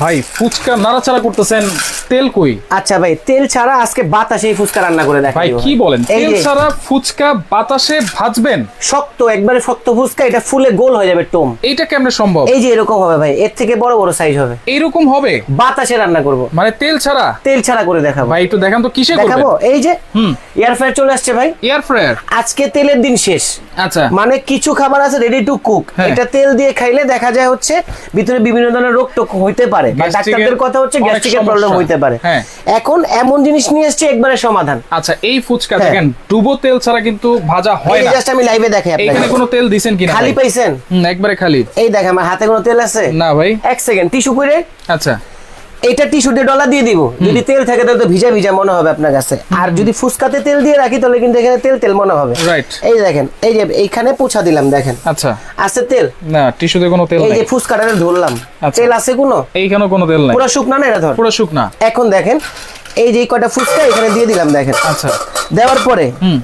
ভাই ফুচকা নাড়াচাড়া করতেছেন। তেল কই? আচ্ছা ভাই তেল ছাড়া আজকে বাতাসে এই ফুচকা রান্না করে দেখা ভাই কি বলেন? তেল ছাড়া ফুচকা বাতাসে ভাজবেন? শক্ত একবারে শক্ত ফুচকা এটা ফুলে গোল হয়ে যাবে টোম। এইটা কেমনে সম্ভব? এই যে এরকম হবে ভাই এর থেকে বড় বড় সাইজ হবে। এরকম হবে? বাতাসে রান্না করব। মানে তেল ছাড়া? তেল ছাড়া করে দেখাবো। ভাই একটু দেখান তো কিসে করবেন? দেখাবো? এই যে হুম। এয়ার ফ্রায়ার চলে আসছে ভাই। এয়ার ফ্রায়ার আজকে তেলের দিন শেষ। আচ্ছা। মানে কিছু খাবার আছে রেডি টু কুক। এটা তেল দিয়ে খাইলে দেখা যায় হচ্ছে ভিতরে বিভিন্ন ধরনের রোগ টোক হইতে পারে। ডাক্তারদের কথা হচ্ছে গ্যাস্ট্রিকের প্রবলেম হইতে পারে। হ্যাঁ। এখন এমন জিনিস নিয়ে এসছে একবারে সমাধান। আচ্ছা এই ফুচকা হ্যাঁ। দেখেন ডুবো তেল ছাড়া কিন্তু ভাজা হয় না। জাস্ট আমি লাইভে দেখাই আপনাকে। এখানে কোনো তেল দিবেন কিনা খালি পাইছেন? একবারে খালি। এই দেখেন আমার হাতে কোনো তেল আছে? না ভাই। এক সেকেন্ড টিস্যু করে আচ্ছা। এটা টিস্যু দিয়ে ডলা দিয়ে দিব। যদি তেল থাকে তাহলে তো ভিজা ভিজা মনে হবে আপনার কাছে। আর যদি ফুসকাতে তেল দিয়ে রাখি তাহলে কিন্তু এখানে তেল তেল মনে হবে। রাইট এই দেখেন এই যে এইখানে পোছা দিলাম দেখেন। আচ্ছা। আছে তেল? না টিস্যুতে কোনো তেল নাই। এই যে ফুসকাটারে ধরলাম আচ্ছা। তেল আছে কোনো? এইখানে কোনো তেল নাই। পুরো শুকনা না এটা ধর? পুরো শুকনা। এখন দেখেন এই যে কয়টা ফুচকা এখানে দিয়ে দিলাম দেখেন। আচ্ছা। দেওয়ার পরে হুম।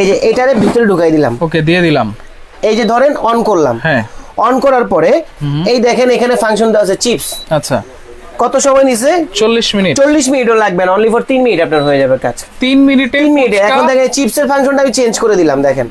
এই যে এটারে ভিতরে ঢুকাই দিলাম। ওকে দিয়ে দিলাম। এই যে ধরেন অন করলাম। হ্যাঁ। অন করার পরে এই দেখেন এখানে ফাংশন দেওয়া আছে চিপস আচ্ছা। কত সময় নিছে? চল্লিশ মিনিট। চল্লিশ মিনিটও লাগবে না অনলি ফর তিন মিনিট আপনার হয়ে যাবে কাজ। তিন মিনিটে তিন মিনিটে। এখন দেখেন চিপসের ফাংশনটা আমি চেঞ্জ করে দিলাম দেখেন।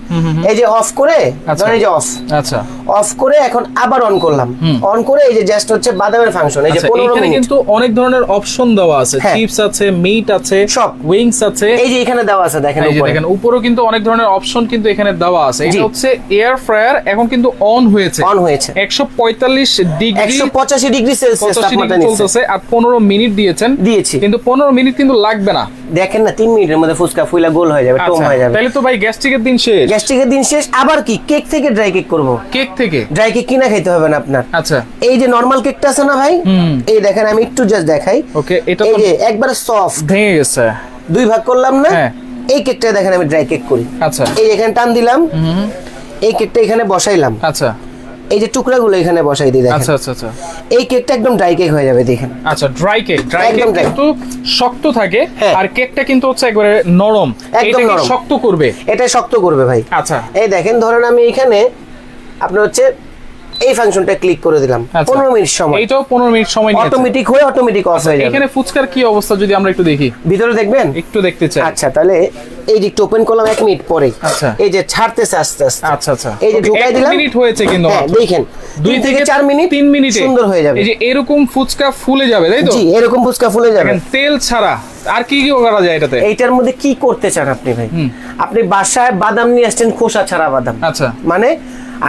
এই যে অফ করে আচ্ছা। ধরেন এই যে অফ আচ্ছা। অফ করে এখন আবার অন করলাম। অন করে এই যে জাস্ট হচ্ছে বাদামের ফাংশন এই যে আচ্ছা পনেরো এখানে মিনিট। কিন্তু অনেক ধরনের অপশন দেওয়া আছে। হ্যাঁ। চিপস আছে মিট আছে সব। উইংস আছে। এই যে এখানে দেওয়া আছে দেখেন উপরে। দেখেন উপরেও কিন্তু অনেক ধরনের অপশন কিন্তু এখানে দেওয়া আছে। এটা হচ্ছে এয়ার ফ্রায়ার এখন কিন্তু অন হয়েছে। অন হয়েছে। একশো পঁয়তাল্লিশ ডিগ্রি একশো পঁচাশি ডিগ্রি সেলসিয়াস তাপমাত্রা ডিগ্রি চলতেছে আর পনেরো মিনিট দিয়েছেন। দিয়েছি। কিন্তু পনেরো মিনিট কিন্তু লাগবে না। দেখেন না তিন মিনিটের মধ্যে ফুচকা ফুইলা গোল হয়ে যাবে টোম আচ্ছা হয়ে যাবে। তাহলে তো ভাই গ্যাস্ট্রিকের দিন শেষ। গ্যাস্ট্রিকের দিন শেষ আবার কি? কেক থেকে ড্রাই কেক করব? কেক থেকে? ড্রাই কেক কিনা খাইতে হবে না আপনার। আচ্ছা। এই যে নরমাল কেকটা আছে না ভাই? এই দেখেন আমি একটু জাস্ট দেখাই। ওকে এটা তো একবারে সফট ভেঙে গেছে। দুই ভাগ করলাম না? হ্যাঁ। এই কেকটা দেখেন আমি ড্রাই কেক করি। আচ্ছা। এই এখানে টান দিলাম। এই কেকটা এখানে বসাইলাম। আচ্ছা। এই যে টুকরাগুলো এখানে বসাই দিই দেখেন। আচ্ছা আচ্ছা আচ্ছা। এই কেকটা একদম ড্রাই কেক হয়ে যাবে দেখেন। আচ্ছা ড্রাই কেক ড্রাই কেক কিন্তু শক্ত থাকে হ্যাঁ। আর কেকটা কিন্তু হচ্ছে একবারে নরম। একদম নরম। শক্ত করবে? এটা শক্ত করবে ভাই। আচ্ছা। এই দেখেন ধরেন আমি এখানে আপনার হচ্ছে এই ফাংশনটা ক্লিক করে দিলাম। আচ্ছা। পনেরো মিনিট সময়। এইটাও পনেরো মিনিট সময় নিয়েছে। অটোমেটিক হয়ে অটোমেটিক অফ হয়ে যাবে। এখানে ফুচকার কি অবস্থা যদি আমরা একটু দেখি? ভিতরে দেখবেন? একটু দেখতে চাই। আচ্ছা তাহলে এই যে ওপেন করলাম এক মিনিট পরে আচ্ছা। এই যে ছাড়তেছে আস্তে আস্তে। আচ্ছা আচ্ছা। এই যে ঢুকাই দিলাম। মিনিট হয়েছে কিন্তু হ্যাঁ দেখেন দুই থেকে চার মিনিট তিন মিনিটে। সুন্দর হয়ে যাবে। এই যে এরকম ফুচকা ফুলে যাবে তাই তো? জি এরকম ফুচকা ফুলে যাবে। তেল ছাড়া আর কি কি করা যায় এটাতে? এইটার মধ্যে কি করতে চান আপনি ভাই? আপনি বাসায় বাদাম নিয়ে আসছেন খোসা ছাড়া বাদাম। আচ্ছা। মানে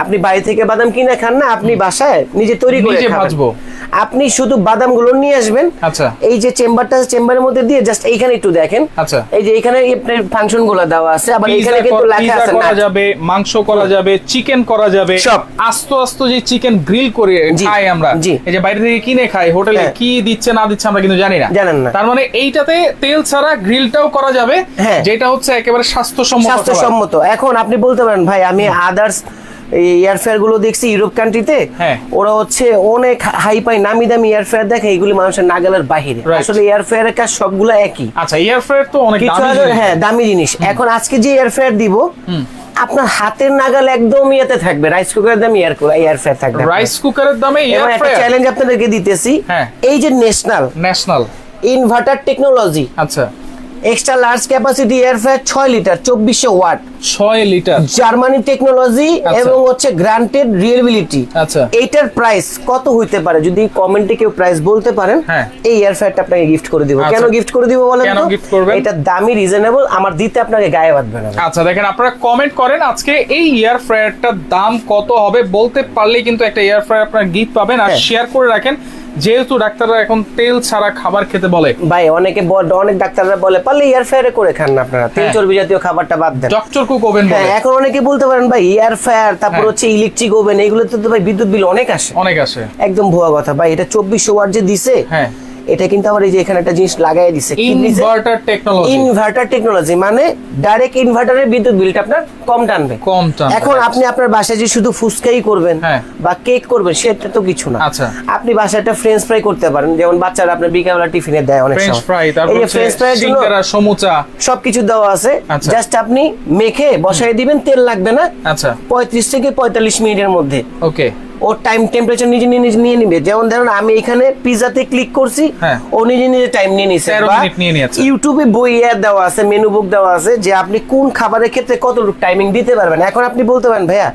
আপনি বাইরে থেকে বাদাম কিনে খান না আপনি বাসায় নিজে তৈরি করে ভাজবো। আপনি শুধু বাদামগুলো নিয়ে আসবেন আচ্ছা এই যে চেম্বারটা চেম্বারের মধ্যে দিয়ে জাস্ট এইখানে একটু দেখেন আচ্ছা। এই যে এখানে আপনার ফাংশনগুলো দেওয়া আছে আবার এখানে কিন্তু লেখা আছে করা যাবে মাংস করা যাবে চিকেন করা যাবে সব। আস্ত আস্ত যে চিকেন গ্রিল করে খাই আমরা এই যে বাইরে থেকে কিনে খাই হোটেলে হ্যাঁ। কি দিচ্ছে না দিচ্ছে আমরা কিন্তু জানি না জানেন না। তার মানে এইটাতে তেল ছাড়া গ্রিলটাও করা যাবে হ্যাঁ। যেটা হচ্ছে একেবারে স্বাস্থ্যসম্মত। স্বাস্থ্যসম্মত এখন আপনি বলতে পারেন ভাই আমি আদার্স এয়ারফেয়ারগুলো দেখছি ইউরোপ কান্ট্রিতে হ্যাঁ। ওরা হচ্ছে অনেক হাই পাই নামি দামি এয়ারফেয়ার দেখে এগুলি মানুষের নাগালের বাহিরে. আসলে এয়ারফেয়ারের কাজ সবগুলো একই। আচ্ছা এয়ার ফ্রায়ার তো অনেক। হ্যাঁ দামি জিনিস। এখন আজকে যে এয়ারফেয়ার দিব আপনার হাতের নাগাল একদম ইয়েতে থাকবে। রাইস কুকারের দাম এয়ার এয়ারফেয়ার থাকবে রাইস কুকারের দামে এয়ার একটা চ্যালেঞ্জ আপনাদেরকে দিতেছি। হ্যাঁ। এই যে ন্যাশনাল ন্যাশনাল ইনভার্টার টেকনোলজি আচ্ছা। Extra large capacity air fryer ছয় লিটার চব্বিশশো ওয়াট ছয় লিটার জার্মানি টেকনোলজি। এবং হচ্ছে গ্রান্টেড রিয়েবিলিটি আচ্ছা। এইটার প্রাইস কত হইতে পারে যদি কমেন্টে কেউ প্রাইস বলতে পারেন হ্যাঁ। এই এয়ারফেয়ারটা আপনাকে গিফট করে দিব আচ্ছা। কেন গিফট করে দিব বলেন কেন তো? এটা দামি রিজনেবল আমার দিতে আপনাকে গায়ে বাঁধবে না আচ্ছা দেখেন আপনারা কমেন্ট করেন আজকে এই এয়ার ফ্রায়ারটার দাম কত হবে বলতে পারলে কিন্তু একটা এয়ার ফ্রায়ার আপনারা গিফট পাবেন আর হ্যাঁ। শেয়ার করে রাখেন যেহেতু ডাক্তাররা এখন তেল ছাড়া খাবার খেতে বলে। ভাই অনেকে অনেক ডাক্তাররা বলে পারলে এয়ার ফ্রায়ারে করে খান না আপনারা। তেল হ্যাঁ। চর্বি জাতীয় খাবারটা বাদ দেন। ডক্টর কুক ওভেন বলে। এখন অনেকে বলতে পারেন ভাই এয়ার ফ্রায়ার তারপর হ্যাঁ। হচ্ছে ইলেকট্রিক ওভেন এগুলোতে তো ভাই বিদ্যুৎ বিল অনেক আসে। অনেক আসে। একদম ভুয়া কথা। ভাই এটা চব্বিশ ওয়াট যে দিছে হ্যাঁ। এটা কিন্তু আবার এই যে এখানে একটা জিনিস লাগাই দিছে। ইনভার্টার টেকনোলজি ইনভার্টার টেকনোলজি মানে ডাইরেক্ট ইনভার্টারের বিদ্যুৎ বিলটা আপনার কম টানবে। কম টানবে। এখন আপনি আপনার বাসায় যে শুধু ফুচকাই করবেন হ্যাঁ। বা কেক করবেন সেটা তো কিছু না। আচ্ছা। আপনি বাসায় একটা ফ্রেঞ্চ ফ্রাই করতে পারেন যেমন বাচ্চারা আপনার বিকালবেলা টিফিনে দেয় অনেক সময়। ফ্রাই তারপর ফ্রেঞ্চ জন্য সিঙ্গারা সমুচা। সবকিছু দেওয়া আছে। আচ্ছা। জাস্ট আপনি মেখে বসাই দিবেন তেল লাগবে না। আচ্ছা। পঁয়ত্রিশ থেকে পঁয়তাল্লিশ মিনিটের মধ্যে। ওকে ও টাইম টেম্পারেচার নিজে নিয়ে নিজে নিয়ে নিবে যেমন ধরুন আমি এখানে পিজাতে ক্লিক করছি হ্যাঁ। ও নিজে নিজে টাইম নিয়ে নিছে। ইউটিউবে বই দেওয়া আছে মেনু বুক দেওয়া আছে যে আপনি কোন খাবারের ক্ষেত্রে কতটুকু টাইমিং দিতে পারবেন এখন আপনি বলতে পারেন ভাইয়া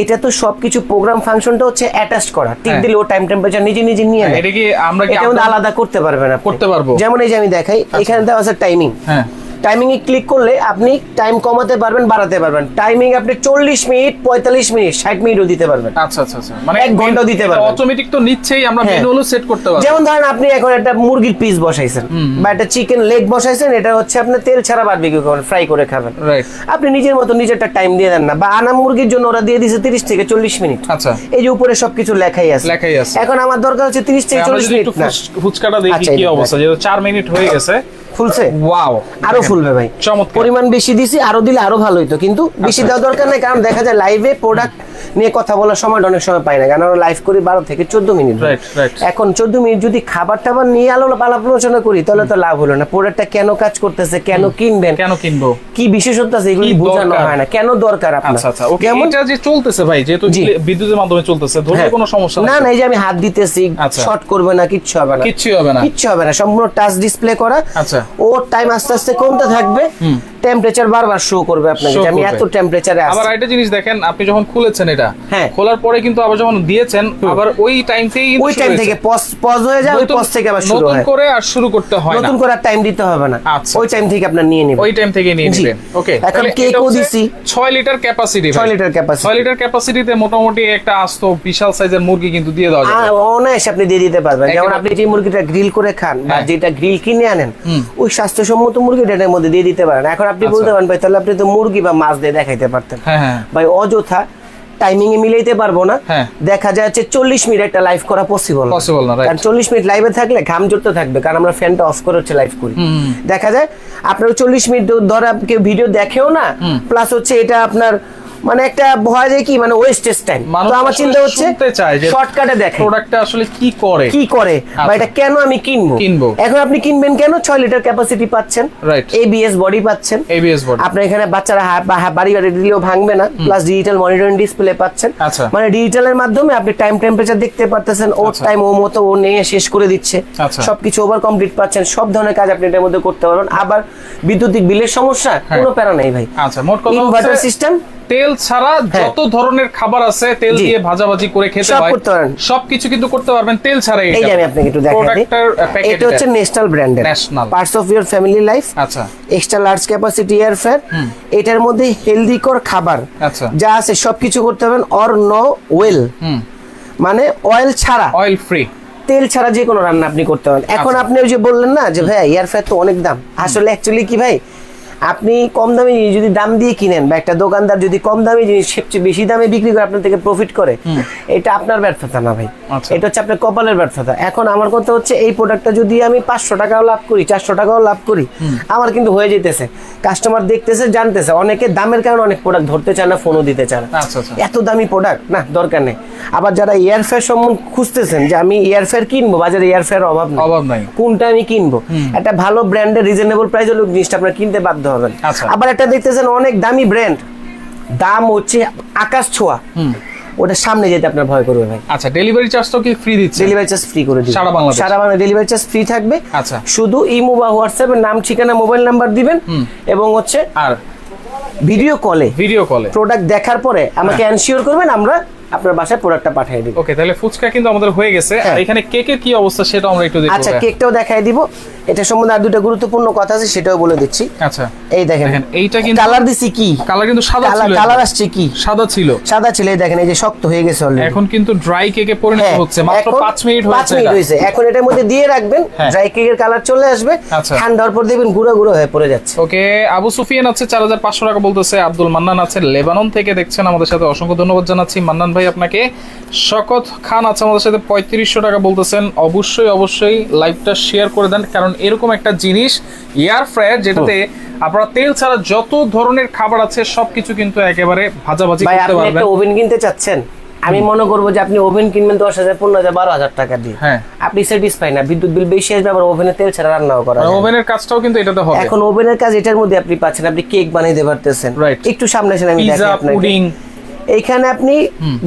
এটা তো সবকিছু প্রোগ্রাম ফাংশনটা হচ্ছে অ্যাটাচ করা ঠিক হ্যাঁ। দিলে ও টাইম টেম্পারেচার নিজে নিজে নিয়ে নেয় এটা কি আমরা কি আলাদা করতে পারবেন আপনি। করতে পারব? যেমন এই যে আমি দেখাই এখানে দেওয়া আছে টাইমিং হ্যাঁ টাইমিং এ ক্লিক করলে আপনি টাইম কমাতে পারবেন বাড়াতে পারবেন। টাইমিং আপনি চল্লিশ মিনিট পঁয়তাল্লিশ মিনিট ষাট মিনিটও দিতে পারবেন। আচ্ছা আচ্ছা আচ্ছা। মানে এক ঘন্টাও দিতে পারবেন। অটোমেটিক তো নিচ্ছেই আমরা হ্যাঁ। ম্যানুয়ালও সেট করতে পারব। যেমন ধরেন আপনি এখন একটা মুরগির পিস বসাইছেন বা একটা চিকেন লেগ বসাইছেন এটা হচ্ছে আপনি তেল ছাড়া বারবিকিউ করবেন ফ্রাই করে খাবেন। রাইট আপনি নিজের মতো নিজেরটা টাইম দিয়ে দেন না বা আনা মুরগির জন্য ওরা দিয়ে দিছে তিরিশ থেকে চল্লিশ মিনিট। আচ্ছা। এই যে উপরে সবকিছু লেখাই আছে। লেখাই আছে। এখন আমার দরকার হচ্ছে তিরিশ থেকে আমরা চল্লিশ যদি মিনিট না। ফুচকাটা দেখি আচ্ছা, কি অবস্থা যেহেতু চার মিনিট হয়ে গেছে ফুলছে? ওয়াও আরও ফুলবে ভাই। পরিমাণ বেশি দিছি আরও দিলে আরও ভালো হইতো কিন্তু বেশি দেওয়া দরকার নাই কারণ দেখা যায় লাইভে প্রোডাক্ট নিয়ে কথা বলার সময় অনেক সময় পাই না কারণ আমরা লাইভ করি বারো থেকে চোদ্দ মিনিট. এখন চোদ্দ মিনিট যদি খাবার টাবার নিয়ে আলো আলাপ আলোচনা করি তাহলে তো লাভ হলো না। প্রোডাক্টটা কেন কাজ করতেছে কেন কিনবেন? কেন কিনবো? কি বিশেষত্ব আছে এগুলি বোঝানো হয় না। কেন দরকার আপনার? আচ্ছা আচ্ছা এটা যে চলতেছে ভাই যেহেতু বিদ্যুতের মাধ্যমে চলতেছে হ্যাঁ। কোনো সমস্যা না না এই যে আমি হাত দিতেছি আচ্ছা। শর্ট করবে না কিচ্ছু হবে না। কিচ্ছুই হবে না। কিচ্ছু হবে না সম্পূর্ণ টাচ ডিসপ্লে করা। আচ্ছা। ওর টাইম আস্তে আস্তে কমতে থাকবে। টেম্পারেচার বারবার শো করবে আপনাকে আমি এত টেম্পারেচারে আছি আবার একটা জিনিস দেখেন আপনি যখন খুলেছেন এটা হ্যাঁ। খোলার পরে কিন্তু আবার যখন দিয়েছেন আবার ওই টাইম থেকেই ওই টাইম থেকে পজ পজ হয়ে যায় ওই পজ থেকে আবার শুরু হয়। নতুন করে আর শুরু করতে হয় না। নতুন করে আর টাইম দিতে হবে না। আচ্ছা। ওই টাইম থেকে আপনার নিয়ে নেবেন। ওই টাইম থেকে নিয়ে নেবেন। ওকে এখন কেকও দিছি। 6 litre capacity 6 litre capacity। 6 litre ক্যাপাসিটিতে মোটামুটি একটা আস্ত বিশাল সাইজের মুরগি কিন্তু দিয়ে দেওয়া যাবে। আর অনায়াসে আপনি দিয়ে দিতে পারবেন। যেমন আপনি যে মুরগিটা গ্রিল করে খান বা হ্যাঁ। যেটা গ্রিল কিনে আনেন। ওই স্বাস্থ্যসম্মত মুরগিটা এটার মধ্যে দিয়ে দিতে পারেন। এখন আপনি আচ্ছা। বলতে পারেন ভাই তাহলে আপনি তো মুরগি বা মাছ দিয়ে দেখাইতে পারতেন। হ্যাঁ হ্যাঁ। ভাই অযথা টাইমিং এ মিলাইতে পারব না। হ্যাঁ। দেখা যাচ্ছে চল্লিশ মিনিট একটা লাইভ করা পসিবল পসিবল না, কারণ চল্লিশ মিনিট লাইভে থাকলে ঘাম জড়তে থাকবে কারণ আমরা ফ্যানটা অফ করে হচ্ছে লাইভ করি। দেখা যায় আপনার চল্লিশ মিনিট ধরে কেউ ভিডিও দেখেও না প্লাস হচ্ছে এটা আপনার মানে একটা ভয় যায় কি মানে ওয়েস্টেজ টাইম তো আমার চিন্তা হচ্ছে শর্টকাটে দেখে প্রোডাক্টটা আসলে কি করে? কি করে? বা আচ্ছা। এটা কেন আমি কিনবো? কিনবো। এখন আপনি কিনবেন কেন? ছয় লিটার ক্যাপাসিটি পাচ্ছেন। Right. এবিএস বডি পাচ্ছেন। এবিএস বোর্ড আপনার এখানে বাচ্চারা বাড়ি বাড়ি দিলেও ভাঙবে না। প্লাস ডিজিটাল মনিটরিং ডিসপ্লে পাচ্ছেন। আচ্ছা। মানে ডিজিটালের মাধ্যমে আপনি টাইম টেম্পারেচার দেখতে পারতেছেন। ওর। টাইম ও মতো ও নিয়ে শেষ করে দিচ্ছে। আচ্ছা। সবকিছু ওভার কমপ্লিট পাচ্ছেন। সব ধরনের কাজ আপনি এটার মধ্যে করতে পারবেন। আবার বিদ্যুতিক বিলের সমস্যা কোনো প্যারা নাই ভাই। আচ্ছা মোট কথা ইনভার্টার সিস্টেম তেল ছাড়া হ্যাঁ। যত ধরনের খাবার আছে তেল। দিয়ে ভাজাভাজি করে খেতে হয়। পারেন। সবকিছু কিন্তু করতে পারবেন তেল ছাড়া এই যে আমি আপনাকে একটু দেখাই দিই। এটা হচ্ছে ন্যাশনাল ব্র্যান্ডের National। Parts of your family life আচ্ছা। Extra large capacity air fryer এটার মধ্যে হেলদি কর খাবার আচ্ছা। যা আছে সবকিছু করতে পারবেন অর নো ওয়েল মানে অয়েল ছাড়া। অয়েল ফ্রি তেল ছাড়া যে কোনো রান্না আপনি করতে পারেন। এখন আচ্ছা। আপনি ওই যে বললেন না যে ভাই এয়ার ফেয়ার তো অনেক দাম। আসলে অ্যাকচুয়ালি কি ভাই আপনি কম দামি জিনিস যদি দাম দিয়ে কিনেন বা একটা দোকানদার যদি কম দামি জিনিস সবচেয়ে বেশি দামে বিক্রি করে আপনার থেকে প্রফিট করে এটা আপনার ব্যর্থতা না ভাই। আচ্ছা। এটা হচ্ছে আপনার কপালের ব্যর্থতা। এখন আমার কথা হচ্ছে এই প্রোডাক্টটা যদি আমি পাঁচশো টাকাও লাভ করি চারশো টাকাও লাভ করি আমার কিন্তু হয়ে যেতেছে। কাস্টমার দেখতেছে জানতেছে। অনেকে দামের কারণে অনেক প্রোডাক্ট ধরতে চায় না ফোনও দিতে চায় না। আচ্ছা আচ্ছা। এত দামি প্রোডাক্ট না দরকার নেই। আবার যারা এয়ারফেয়ার সম্বন্ধে খুঁজতেছেন যে আমি এয়ারফেয়ার কিনবো বাজারে এয়ারফেয়ার অভাব নেই। অভাব নাই। কোনটা আমি কিনবো? একটা ভালো ব্র্যান্ডের রিজনেবল প্রাইস হলে জিনিসটা আপনার কিনতে বাধ্য হবেন। আচ্ছা। আবার একটা দেখতেছেন অনেক দামি ব্র্যান্ড দাম হচ্ছে আকাশ ছোঁয়া। ওটা সামনে যেতে আপনার ভয় করবে ভাই। আচ্ছা ডেলিভারি চার্জ তো কি ফ্রি দিচ্ছে? ডেলিভারি চার্জ ফ্রি করে দিবেন সারা বাংলাদেশ? সারা বাংলা ডেলিভারি চার্জ ফ্রি থাকবে। আচ্ছা। শুধু ইমো বা হোয়াটসঅ্যাপে নাম ঠিকানা মোবাইল নাম্বার দিবেন। এবং হচ্ছে আর ভিডিও কলে ভিডিও কলে প্রোডাক্ট দেখার পরে আমাকে হ্যাঁ। এনশিওর করবেন আমরা আপনার বাসায় প্রোডাক্টটা পাঠিয়ে দিব। ওকে তাহলে ফুচকা কিন্তু আমাদের হয়ে গেছে। আর হ্যাঁ। এখানে কেকের কি অবস্থা সেটা আমরা একটু দেখব। আচ্ছা কেকটাও দেখাই দিব। এটা সম্বন্ধে আর দুটো গুরুত্বপূর্ণ কথা আছে সেটাও বলে দিচ্ছি। আচ্ছা এই দেখেন দেখেন এইটা কিন্তু কালার দিছি কি? কালার কিন্তু সাদা ছিল। কালার আসছে কি? সাদা ছিল। সাদা ছিল এই দেখেন এই যে শক্ত হয়ে গেছে অলরেডি এখন কিন্তু ড্রাই কেকে পরিণত হচ্ছে। মাত্র 5 মিনিট হ্যাঁ, হয়েছে মিনিট হয়েছে। এখন এটার মধ্যে দিয়ে রাখবেন হ্যাঁ। ড্রাই কেকের কালার চলে আসবে। আচ্ছা। ঠান্ডা হওয়ার পর দেখবেন গুঁড়ো গুঁড়ো হয়ে পড়ে যাচ্ছে। ওকে আবু সুফিয়ান আছে চার হাজার পাঁচশো টাকা বলতেছে। আব্দুল মান্নান আছে লেবানন থেকে দেখছেন। আমাদের সাথে অসংখ্য ধন্যবাদ জানাচ্ছি। মান্নান ভাই আপনাকে। শকত খান আছে আমাদের সাথে পঁয়ত্রিশশো টাকা বলতেছেন। অবশ্যই অবশ্যই লাইভটা শেয়ার করে দেন কারণ এরকম একটা জিনিস এয়ার ফ্রায়ার যেটাতে আপনারা তেল ছাড়া যত ধরনের খাবার আছে সবকিছু কিন্তু একেবারে ভাজাভাজি ভাই করতে পারবেন। একটা ওভেন কিনতে চাচ্ছেন? আমি মনে করব যে আপনি ওভেন কিনবেন দশ হাজার পনেরো হাজার বারো হাজার টাকা দিয়ে। হ্যাঁ। আপনি স্যাটিসফাই না বিদ্যুৎ বিল বেশি আসবে আবার ওভেনে তেল ছাড়া রান্নাও করা ওভেনের কাজটাও কিন্তু এটাতে হবে। এখন ওভেনের কাজ এটার মধ্যে আপনি পাচ্ছেন আপনি কেক বানাইতে পারতেছেন। Right. একটু সামনে এসে আমি দেখাই আপনাকে পুডিং এইখানে আপনি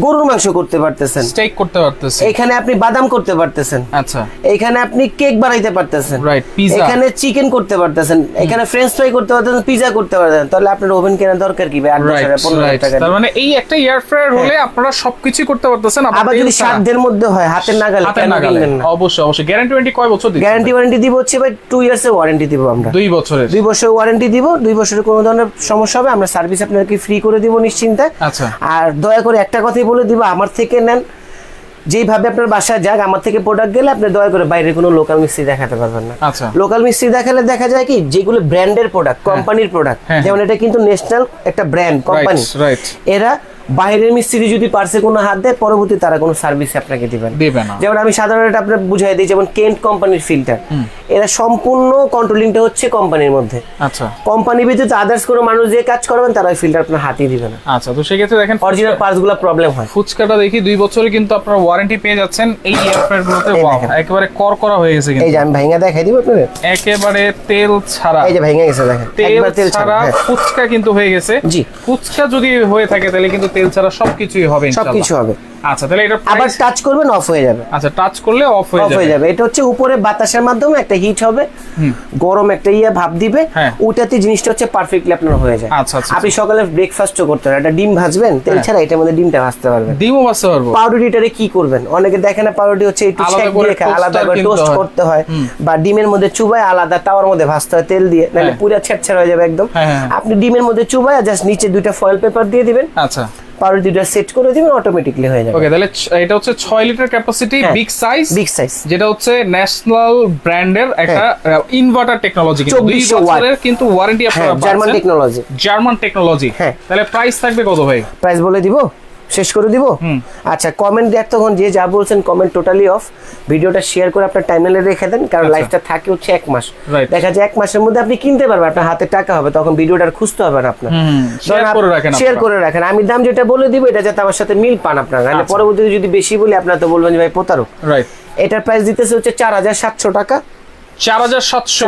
গরুর মাংস করতে পারতেছেন। স্টেক করতে পারতেছে। এখানে আপনি বাদাম করতে পারতেছেন। আচ্ছা। এখানে আপনি কেক বানাইতে পারতেছেন। Right, pizza. এখানে চিকেন করতে পারতেছেন। এখানে ফ্রেঞ্চ ফ্রাই করতে পারতেছেন পিজা করতে পারতেন তাহলে আপনার ওভেন কেনার দরকার কি ভাই? আট দশ রাইট হাজার পনেরো হাজার রাইট টাকা তার মানে এই একটা এয়ার ফ্রায়ার হলে আপনারা সবকিছু করতে পারতেছেন আবার যদি। সাধ্যের মধ্যে হয় হাতের নাগালে হাতের নাগালে। অবশ্যই অবশ্যই। গ্যারান্টি ওয়ারেন্টি কয় বছর দিচ্ছেন? গ্যারান্টি ওয়ারেন্টি দিব হচ্ছে ভাই টু ইয়ার্স এর ওয়ারেন্টি দিব আমরা। দুই বছরের। দুই বছরের ওয়ারেন্টি দিব দুই বছরের কোনো ধরনের সমস্যা হবে আমরা সার্ভিস আপনাকে ফ্রি করে দিব নিশ্চিন্তে। আচ্ছা। আর দয়া করে একটা কথাই বলে দিব আমার থেকে নেন। যেইভাবে আপনার বাসায় যাক আমার থেকে প্রোডাক্ট গেলে আপনি দয়া করে বাইরে কোনো লোকাল মিস্ত্রি দেখাতে পারবেন না। আচ্ছা। লোকাল মিস্ত্রি দেখালে দেখা যায় কি যেগুলো ব্র্যান্ডের প্রোডাক্ট কোম্পানির প্রোডাক্ট হ্যাঁ, যেমন এটা কিন্তু ন্যাশনাল একটা ব্র্যান্ড কোম্পানি এরা বাইরের মিস্ত্রি যদি পার্সে কোনো হাত দেয় পরবর্তী তারা কোনো সার্ভিস আপনাকে দিবেন দেবে না। যেমন আমি সাধারণত এটা আপনার বুঝাই দিই যেমন কেন্ট কোম্পানির ফিল্টার এরা সম্পূর্ণ কন্ট্রোলিংটা হচ্ছে কোম্পানির মধ্যে। আচ্ছা। কোম্পানি ব্যতীত আদার্স কোনো মানুষ যে কাজ করবেন তারা ওই ফিল্টার আপনার হাতিয়ে দিবে না। আচ্ছা তো সেক্ষেত্রে দেখেন অরিজিনাল পার্টসগুলো প্রবলেম হয়। ফুচকাটা দেখি দুই বছরে কিন্তু আপনারা ওয়ারেন্টি পেয়ে যাচ্ছেন এই এয়ার গুলোতে ওয়াও একেবারে কর করা হয়ে গেছে কিন্তু। এই যে আমি ভাইঙ্গা দেখাই দিব আপনাদের? একেবারে তেল ছাড়া। এই যে ভাইঙ্গা গেছে দেখেন। তেল একবার তেল ছাড়া ছাড়া হ্যাঁ। ফুচকা কিন্তু হয়ে গেছে। জি। ফুচকা যদি হয়ে থাকে তাহলে কিন্তু তেল ছাড়া সবকিছুই হবে সবকিছু হবে। আচ্ছা তাহলে এটা আবার টাচ করবেন অফ হয়ে যাবে। আচ্ছা টাচ করলে অফ হয়ে অফ হয়ে যাবে। যাবে। এটা হচ্ছে উপরে বাতাসের মাধ্যমে একটা হিট হবে। গরম একটা ইয়ে ভাব দিবে। হ্যাঁ। ওটাতে জিনিসটা হচ্ছে পারফেক্টলি আপনার হয়ে যায়। আচ্ছা, আচ্ছা, আপনি সকালে ব্রেকফাস্টও করতে পারেন একটা ডিম ভাজবেন তেল হ্যাঁ। ছাড়া এটার মধ্যে ডিমটা ভাজতে পারবেন। ডিমও বাঁচতে পারব। পাউরুটিটারে কি করবেন? অনেকে দেখেন না পাউরুটি হচ্ছে একটু শেক দিয়ে খায় আলাদা করে টোস্ট করতে হয়। বা ডিমের মধ্যে চুবায় আলাদা তাওয়ার মধ্যে ভাজতে হয় তেল দিয়ে। নাহলে হ্যাঁ। পুরো ছেড়ছেড় হয়ে যাবে একদম। আপনি ডিমের মধ্যে চুবায় জাস্ট নিচে দুইটা ফয়েল পেপার দিয়ে দিবেন। আচ্ছা। পাউরুটি দুইটা সেট করে দিবেন অটোমেটিকলি হয়ে যাবে। ওকে তাহলে এটা হচ্ছে 6 লিটার ক্যাপাসিটি হ্যাঁ। বিগ সাইজ বিগ সাইজ যেটা হচ্ছে ন্যাশনাল ব্র্যান্ডের একটা ইনভার্টার টেকনোলজি কিন্তু। 2400 watt। বছরের কিন্তু ওয়ারেন্টি হ্যাঁ আপনারা জার্মান টেকনোলজি জার্মান টেকনোলজি হ্যাঁ। তাহলে প্রাইস থাকবে কত ভাই? প্রাইস বলে দিব? শেষ করে দিব? আচ্ছা কমেন্ট এতক্ষণ যে যা বলছেন কমেন্ট টোটালি অফ ভিডিওটা শেয়ার করে আপনার টাইমলাইনে রেখে দেন কারণ আচ্ছা। লাইফটা থাকে হচ্ছে এক মাস। দেখা যায় এক মাসের মধ্যে আপনি কিনতে পারবেন আপনার হাতে টাকা হবে তখন ভিডিওটা আর খুঁজতে হবে না আপনার। share করে রাখেন শেয়ার করে রাখেন। আমি দাম যেটা বলে দিব এটা যাতে আমার সাথে মিল পান আপনার। নাহলে আচ্ছা। পরবর্তীতে যদি বেশি বলি আপনারা তো বলবেন যে ভাই প্রতারক। রাইট এটার প্রাইস দিতেছে হচ্ছে চার হাজার সাতশো টাকা। চার হাজার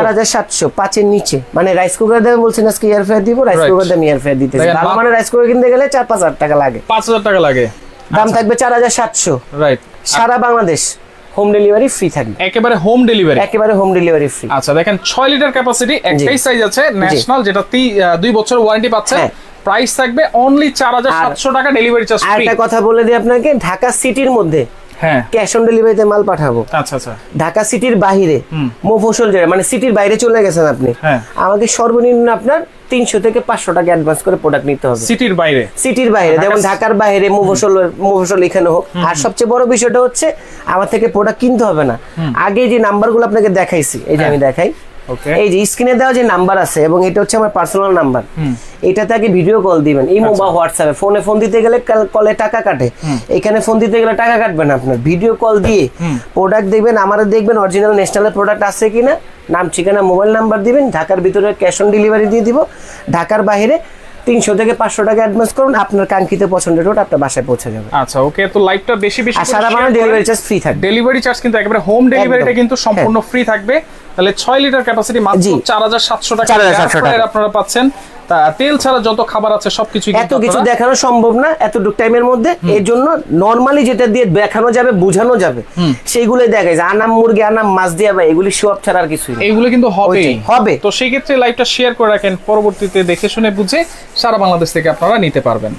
হাজার সাতশো পাঁচের নিচে। মানে রাইস কুকার দামে বলছেন আজকে এয়ার ফেয়ার দিব রাইস কুকার দামে এয়ার ফেয়ার দিতেছে ভালো মানে রাইস কুকার কিনতে গেলে চার পাঁচ হাজার টাকা লাগে। পাঁচ হাজার টাকা লাগে। দাম থাকবে চার হাজার সাতশো। রাইট সারা বাংলাদেশ হোম ডেলিভারি ফ্রি থাকবে। একেবারে হোম ডেলিভারি একেবারে হোম ডেলিভারি ফ্রি আচ্ছা দেখেন ছয় লিটার ক্যাপাসিটি একটাই সাইজ আছে ন্যাশনাল যেটা তি- দুই বছর ওয়ারেন্টি পাচ্ছে। হ্যাঁ। প্রাইস থাকবে অনলি চার হাজার সাতশো টাকা ডেলিভারি চার্জ আর একটা কথা বলে দিই আপনাকে ঢাকা সিটির মধ্যে হ্যাঁ ক্যাশ অন ডেলিভারিতে মাল পাঠাবো। আচ্ছা আচ্ছা। ঢাকা সিটির বাহিরে মফসল জেলা মানে সিটির বাইরে চলে গেছেন আপনি। হ্যাঁ। আমাকে সর্বনিম্ন আপনার তিনশো থেকে পাঁচশো টাকা অ্যাডভান্স করে প্রোডাক্ট নিতে হবে। সিটির বাইরে? সিটির বাইরে যেমন ঢাকার বাইরে মুফসল মুফসল এখানে হোক। আর সবচেয়ে বড় বিষয়টা হচ্ছে আমার থেকে প্রোডাক্ট কিনতে হবে না। আগে যে নাম্বারগুলো আপনাকে দেখাইছি এই যে আমি দেখাই। এই যে স্ক্রিনে দেওয়া যে নাম্বার আছে এবং এটা হচ্ছে আমার পার্সোনাল নাম্বার এটাতে আগে ভিডিও কল দিবেন। ইমো বা হোয়াটসঅ্যাপে ফোনে ফোন দিতে গেলে কলে টাকা কাটে। এখানে ফোন দিতে গেলে টাকা কাটবে না আপনার। ভিডিও কল দিয়ে প্রোডাক্ট দেখবেন আমার দেখবেন অরিজিনাল ন্যাশনাল প্রোডাক্ট আছে কিনা নাম ঠিকানা মোবাইল নাম্বার দিবেন ঢাকার ভিতরে ক্যাশ অন ডেলিভারি দিয়ে দিব। ঢাকার বাইরে তিনশো থেকে পাঁচশো টাকা অ্যাডভান্স করুন আপনার কাঙ্ক্ষিত পছন্দের রোড আপনার বাসায় পৌঁছে যাবে। আচ্ছা ওকে তো লাইভটা বেশি বেশি সারা বাংলা ডেলিভারি চার্জ ফ্রি থাকবে। ডেলিভারি চার্জ কিন্তু একেবারে হোম ডেলিভারিটা কিন্তু সম্পূর্ণ ফ্রি থাকবে। তাহলে ছয় লিটার ক্যাপাসিটি মাত্র চার হাজার সাতশো টাকা 4,700 টাকা। আপনারা পাচ্ছেন। তা তেল ছাড়া যত খাবার আছে সবকিছু এত কিছু দেখানো সম্ভব না এতটুকু টাইমের মধ্যে। এর জন্য নর্মালি যেটা দিয়ে দেখানো যাবে বোঝানো যাবে সেইগুলোই দেখায় যে আনাম মুরগি আনাম মাছ দিয়ে বা এগুলি সব ছাড়া আর কিছুই এগুলো কিন্তু হবে হবে। তো সেই ক্ষেত্রে লাইভটা শেয়ার করে রাখেন পরবর্তীতে দেখে শুনে বুঝে সারা বাংলাদেশ থেকে আপনারা নিতে পারবেন।